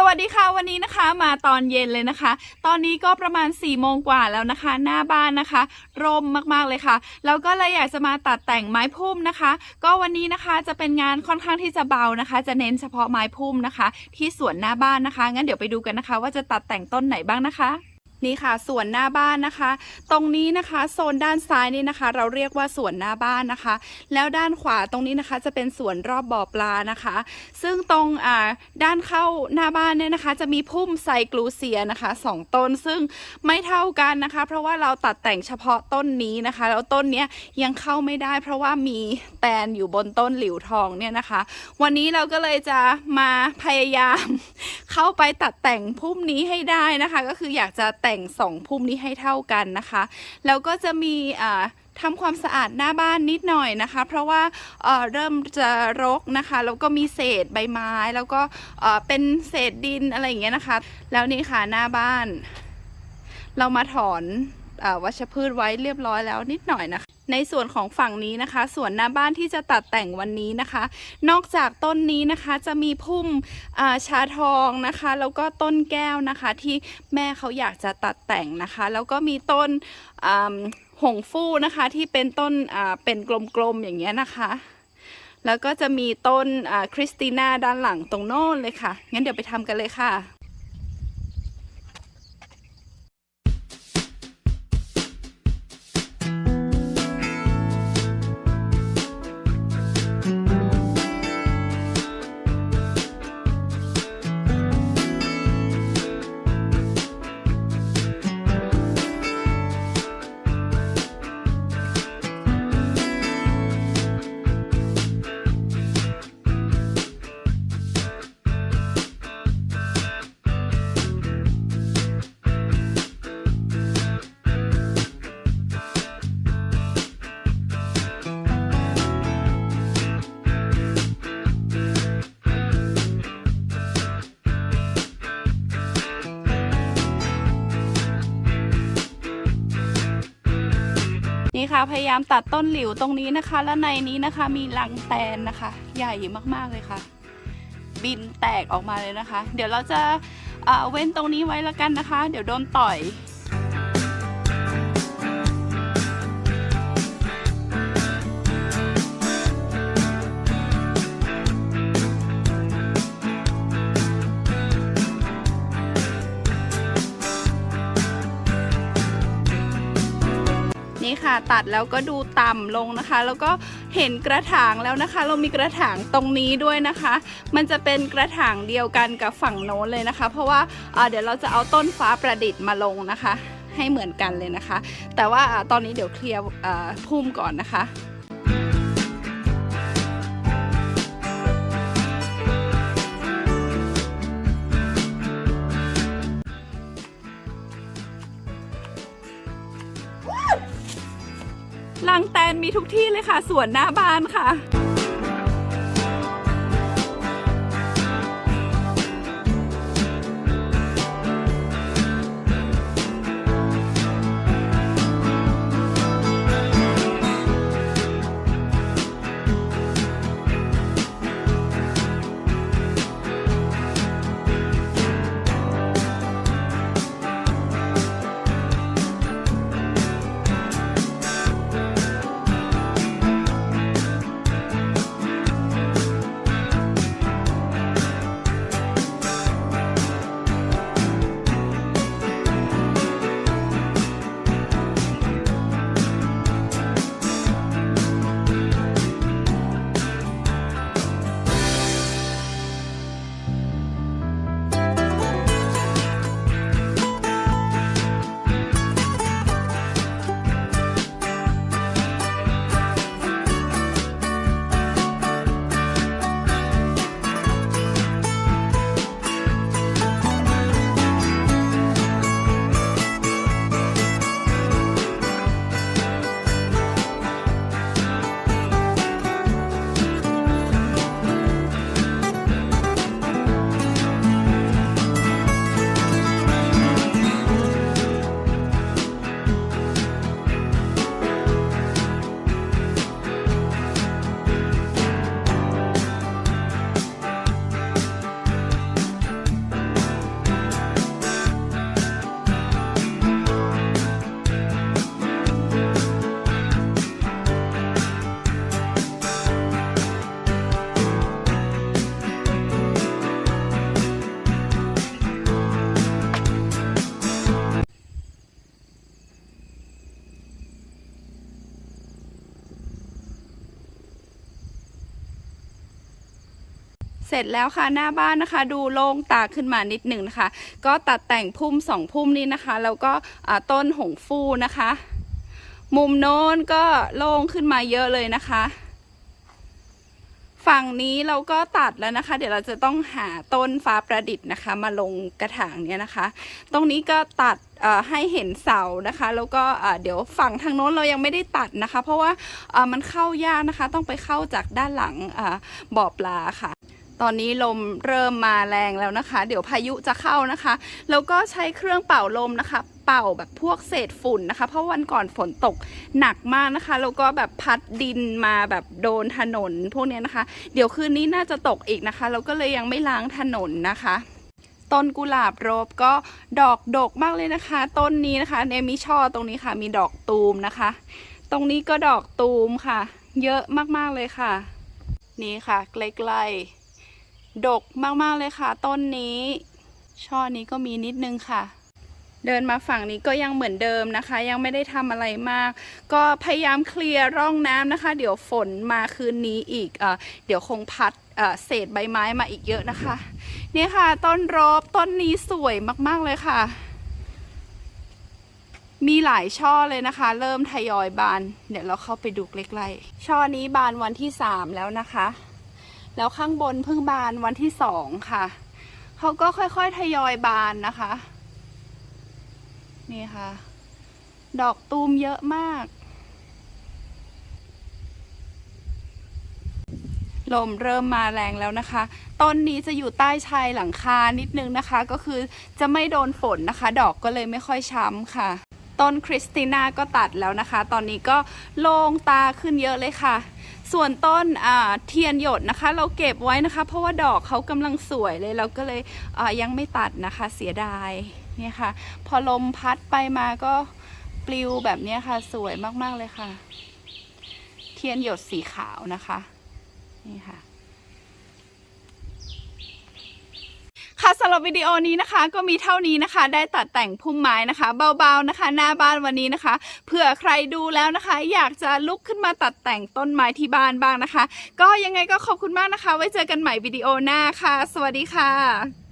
สวัสดีค่ะวันนี้นะคะมาตอนเย็นเลยนะคะ ตอนนี้ก็ประมาณ4ี่โมงกว่าแล้วนะคะ หน้าบ้านนะคะ ร่มมากๆเลยค่ะ แล้วก็เลยอยากจะมาตัดแต่งไม้พุ่มนะคะ ก็วันนี้นะคะจะเป็นงานค่อนข้างที่จะเบานะคะ จะเน้นเฉพาะไม้พุ่มนะคะ ที่สวนหน้าบ้านนะคะ งั้นเดี๋ยวไปดูกันนะคะ ว่าจะตัดแต่งต้นไหนบ้างนะคะ นี่ค่ะสวนหน้าบ้านนะคะ ตรงนี้นะคะโซนด้านซ้ายนี่นะคะ เราเรียกว่าสวนหน้าบ้านนะคะ แล้วด้านขวาตรงนี้นะคะจะเป็นสวนรอบบ่อปลานะคะ ซึ่งตรงอ่าด้านเข้าหน้าบ้านเนี่ยนะคะ จะมีพุ่มไซกลูเซียนะคะสองต้นซึ่งไม่เท่ากันนะคะ เพราะว่าเราตัดแต่งเฉพาะต้นนี้นะคะ แล้วต้นเนี้ยยังเข้าไม่ได้ เพราะว่ามีแตนอยู่บนต้นหลิวทองเนี่ยนะคะ วันนี้เราก็เลยจะมาพยายาม เข้าไปตัดแต่งพุ่มนี้ให้ได้นะคะ ก็คืออยากจะแต่งสองพุ่มนี้ให้เท่ากันนะคะ แล้วก็จะมีอ่าทำความสะอาดหน้าบ้านนิดหน่อยนะคะ เพราะว่าเเริ่มจะรกนะคะแล้วก็มีเศษใบไม้ แล้วก็เเป็นเศษดินอะไรอย่างเงี้ยนะคะ แล้วนี่ค่ะหน้าบ้าน เรามาถอนอวัชพืชไว้เรียบร้อยแล้วนิดหน่อยนะคะ ในส่วนของฝั่งนี้นะคะ ส่วนหน้าบ้านที่จะตัดแต่งวันนี้นะคะ นอกจากต้นนี้นะคะจะมีพุ่มาชาทองนะคะ แล้วก็ต้นแก้วนะคะที่แม่เขาอยากจะตัดแต่งนะคะ แล้วก็มีต้นหงฟู่นะคะที่เป็นต้นเป็นกลมๆอย่างเงี้ยนะคะแล้วก็จะมีต้นคริสติน่าด้านหลังตรงโน้นเลยค่ะ งั้นเดี๋ยวไปทำกันเลยค่ะ นี่ค่ะพยายามตัดต้นหลิวตรงนี้นะคะ และในนี้นะคะมีรังแตนนะคะ ใหญ่มากๆเลยค่ะ บินแตกออกมาเลยนะคะ เดี๋ยวเราจะเเว้นตรงนี้ไว้แล้วกันนะคะ เดี๋ยวโดนต่อย ค่ะ ตัดแล้วก็ดูต่ำลงนะคะ แล้วก็เห็นกระถางแล้วนะคะ เรามีกระถางตรงนี้ด้วยนะคะ มันจะเป็นกระถางเดียวกันกับฝั่งโน้นเลยนะคะ เพราะว่าอ่าเดี๋ยวเราจะเอาต้นฟ้าประดิษฐ์มาลงนะคะ ให้เหมือนกันเลยนะคะ แต่ว่าตอนนี้เดี๋ยวเคลียร์พุ่มก่อนนะคะ ลังแตนมีทุกที่เลยค่ะสวนหน้าบ้านค่ะ เสร็จแล้วค่ะหน้าบ้านนะคะ ดูโล่งตาขึ้นมานิดหนึ่งนะคะ ก็ตัดแต่งพุ่มสองพุ่มนี้นะคะ แล้วก็ต้นหงฟูนะคะ มุมโน้นก็โล่งขึ้นมาเยอะเลยนะคะ ฝั่งนี้เราก็ตัดแล้วนะคะ เดี๋ยวเราจะต้องหาต้นฟ้าประดิษฐ์นะคะ มาลงกระถางเนี้ยนะคะ ตรงนี้ก็ตัดให้เห็นเสานะคะ แล้วก็เดี๋ยวฝั่งทางโน้นเรายังไม่ได้ตัดนะคะ เพราะว่ามันเข้ายากนะคะ ต้องไปเข้าจากด้านหลังอบ่อปลาค่ะ ตอนนี้ลมเริ่มมาแรงแล้วนะคะ เดี๋ยวพายุจะเข้านะคะ แล้วก็ใช้เครื่องเป่าลมนะคะ เป่าแบบพวกเศษฝุ่นนะคะ เพราะวันก่อนฝนตกหนักมากนะคะ แล้วก็แบบพัดดินมาแบบโดนถนนพวกนี้นะคะ เดี๋ยวคืนนี้น่าจะตกอีกนะคะแล้วก็เลยยังไม่ล้างถนนนะคะต้นกุหลาบโรบก็ดอกดกมากเลยนะคะ ต้นนี้นะคะเนมีช่อตรงนี้ค่ะ มีดอกตูมนะคะ ตรงนี้ก็ดอกตูมค่ะ เยอะมากๆเลยค่ะ นี่ค่ะใกล้ๆ ดกมากๆเลยค่ะ ต้นนี้ ช่อนี้ก็มีนิดนึงค่ะ เดินมาฝั่งนี้ก็ยังเหมือนเดิมนะคะ ยังไม่ได้ทำอะไรมาก ก็พยายามเคลียร์ร่องน้ำนะคะ เดี๋ยวฝนมาคืนนี้อีกเอเดี๋ยวคงพัดเเศษใบไม้มาอีกเยอะนะคะ นี่ค่ะ ต้นรบต้นนี้สวยมากๆเลยค่ะ มีหลายช่อเลยนะคะ เริ่มทยอยบาน เดี๋ยวเราเข้าไปดูใกล้ๆช่อนี้บานวันที่สามแล้วนะคะ แล้วข้างบนเพิ่งบานวันที่สองค่ะ เขาก็ค่อยๆทยอยบานนะคะ นี่ค่ะ ดอกตูมเยอะมาก ลมเริ่มมาแรงแล้วนะคะ ต้นนี้จะอยู่ใต้ชายหลังคานิดนึงนะคะ ก็คือจะไม่โดนฝนนะคะ ดอกก็เลยไม่ค่อยช้ำค่ะต้นคริสติน่าก็ตัดแล้วนะคะ ตอนนี้ก็โล่งตาขึ้นเยอะเลยค่ะ ส่วนต้นเทียนหยดนะคะ เราเก็บไว้นะคะ เพราะว่าดอกเขากำลังสวยเลยเราก็เลยยังไม่ตัดนะคะเสียดายเนี่ยค่ะ พอลมพัดไปมาก็ปลิวแบบนี้ค่ะ สวยมากๆเลยค่ะ เทียนหยดสีขาวนะคะ นี่ค่ะ ค่ะสำหรับวิดีโอนี้นะคะ ก็มีเท่านี้นะคะ ได้ตัดแต่งพุ่มไม้นะคะ เบาๆนะคะ หน้าบ้านวันนี้นะคะเผื่อใครดูแล้วนะคะ อยากจะลุกขึ้นมาตัดแต่งต้นไม้ที่บ้านบ้างนะคะ ก็ยังไงก็ขอบคุณมากนะคะ ไว้เจอกันใหม่วิดีโอหน้าค่ะ สวัสดีค่ะ